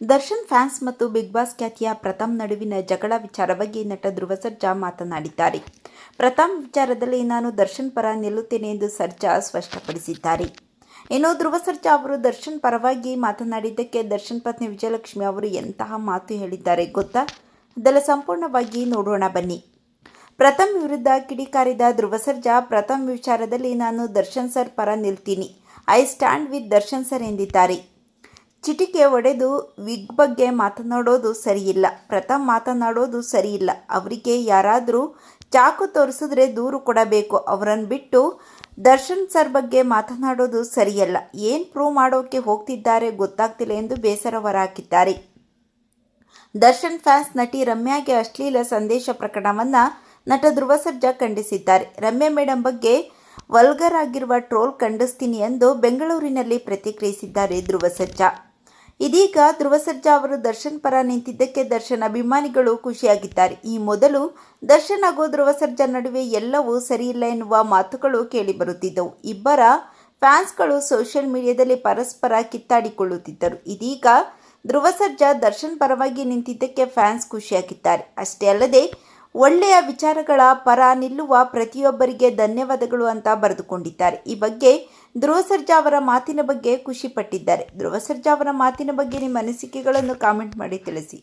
Darshan fans ಮತ್ತು big boss ಖ್ಯಾತಿಯ ಪ್ರಥಮ್ ನಡುವಿನ ಜಗಳ ವಿಚಾರ ಬಗ್ಗೆ ನಟ ಧ್ರುವ ಸರ್ಜಾ ಮಾತನಾಡಿದ್ದಾರೆ. ಪ್ರಥಮ್ ವಿಚಾರದಲ್ಲಿ ನಾನು ದರ್ಶನ್ ಪರ ನಿಲ್ಲುತ್ತೇನೆ ಎಂದು ಸರ್ಜಾ ಸ್ಪಷ್ಟಪಡಿಸಿದ್ದಾರೆ. ಇನ್ನು ಧ್ರುವ ಸರ್ಜಾ ಅವರು ದರ್ಶನ್ ಪರವಾಗಿ ಮಾತನಾಡಿದ್ದಕ್ಕೆ ದರ್ಶನ್ ಪತ್ನಿ ವಿಜಯಲಕ್ಷ್ಮಿ ಅವರು ಎಂತಹ ಮಾತು ಹೇಳಿದ್ದಾರೆ ಗೊತ್ತಾ? ಅದೆಲ್ಲ ಸಂಪೂರ್ಣವಾಗಿ ನೋಡೋಣ ಬನ್ನಿ. ಪ್ರಥಮ್ ವಿರುದ್ಧ ಕಿಡಿಕಾರಿದ ಧ್ರುವ ಸರ್ಜಾ, ಪ್ರಥಮ್ ವಿಚಾರದಲ್ಲಿ ನಾನು ದರ್ಶನ್ ಸರ್ ಪರ ನಿಲ್ತೀನಿ. I stand with Darshan sir ಎಂದಿದ್ದಾರೆ. ಚಿಟಿಕೆ ಒಡೆದು ವಿಗ್ ಬಗ್ಗೆ ಮಾತನಾಡೋದು ಸರಿಯಿಲ್ಲ. ಪ್ರಥಮ್ ಮಾತನಾಡೋದು ಸರಿಯಿಲ್ಲ. ಅವರಿಗೆ ಯಾರಾದರೂ ಚಾಕು ತೋರಿಸಿದ್ರೆ ದೂರು ಕೊಡಬೇಕು. ಅವರನ್ನು ಬಿಟ್ಟು ದರ್ಶನ್ ಸರ್ ಬಗ್ಗೆ ಮಾತನಾಡೋದು ಸರಿಯಲ್ಲ. ಏನು ಪ್ರೂವ್ ಮಾಡೋಕ್ಕೆ ಹೋಗ್ತಿದ್ದಾರೆ ಗೊತ್ತಾಗ್ತಿಲ್ಲ ಎಂದು ಬೇಸರ ಹೊರಹಾಕಿದ್ದಾರೆ ದರ್ಶನ್ ಫ್ಯಾನ್ಸ್ ನಟಿ ರಮ್ಯಾಗೆ ಅಶ್ಲೀಲ ಸಂದೇಶ ಪ್ರಕರಣವನ್ನು ನಟ ಧ್ರುವ ಸರ್ಜಾ ಖಂಡಿಸಿದ್ದಾರೆ. ರಮ್ಯಾ ಮೇಡಮ್ ಬಗ್ಗೆ ವಲ್ಗರ್ ಆಗಿರುವ ಟ್ರೋಲ್ ಖಂಡಿಸ್ತೀನಿ ಎಂದು ಬೆಂಗಳೂರಿನಲ್ಲಿ ಪ್ರತಿಕ್ರಿಯಿಸಿದ್ದಾರೆ ಧ್ರುವ ಸರ್ಜಾ. ಇದೀಗ ಧ್ರುವ ಸರ್ಜಾ ಅವರು ದರ್ಶನ್ ಪರ ನಿಂತಿದ್ದಕ್ಕೆ ದರ್ಶನ್ ಅಭಿಮಾನಿಗಳು ಖುಷಿಯಾಗಿದ್ದಾರೆ. ಈ ಮೊದಲು ದರ್ಶನ್ ಹಾಗೂ ಧ್ರುವ ಸರ್ಜಾ ನಡುವೆ ಎಲ್ಲವೂ ಸರಿಯಿಲ್ಲ ಎನ್ನುವ ಮಾತುಗಳು ಕೇಳಿಬರುತ್ತಿದ್ದವು. ಇಬ್ಬರ ಫ್ಯಾನ್ಸ್ಗಳು ಸೋಷಿಯಲ್ ಮೀಡಿಯಾದಲ್ಲಿ ಪರಸ್ಪರ ಕಿತ್ತಾಡಿಕೊಳ್ಳುತ್ತಿದ್ದರು. ಇದೀಗ ಧ್ರುವ ಸರ್ಜಾ ದರ್ಶನ್ ಪರವಾಗಿ ನಿಂತಿದ್ದಕ್ಕೆ ಫ್ಯಾನ್ಸ್ ಖುಷಿಯಾಗಿದ್ದಾರೆ. ಅಷ್ಟೇ ಅಲ್ಲದೆ ಒಳ್ಳೆಯ ವಿಚಾರಗಳ ಪರ ನಿಲ್ಲುವ ಪ್ರತಿಯೊಬ್ಬರಿಗೆ ಧನ್ಯವಾದಗಳು ಅಂತ ಬರೆದುಕೊಂಡಿದ್ದಾರೆ. ಈ ಬಗ್ಗೆ ಧ್ರುವ ಸರ್ಜಾ ಅವರ ಮಾತಿನ ಬಗ್ಗೆ ಖುಷಿಪಟ್ಟಿದ್ದಾರೆ ಧ್ರುವ ಸರ್ಜಾ ಅವರ ಮಾತಿನ ಬಗ್ಗೆ ನಿಮ್ಮ ಅನಿಸಿಕೆಗಳನ್ನು ಕಾಮೆಂಟ್ ಮಾಡಿ ತಿಳಿಸಿ.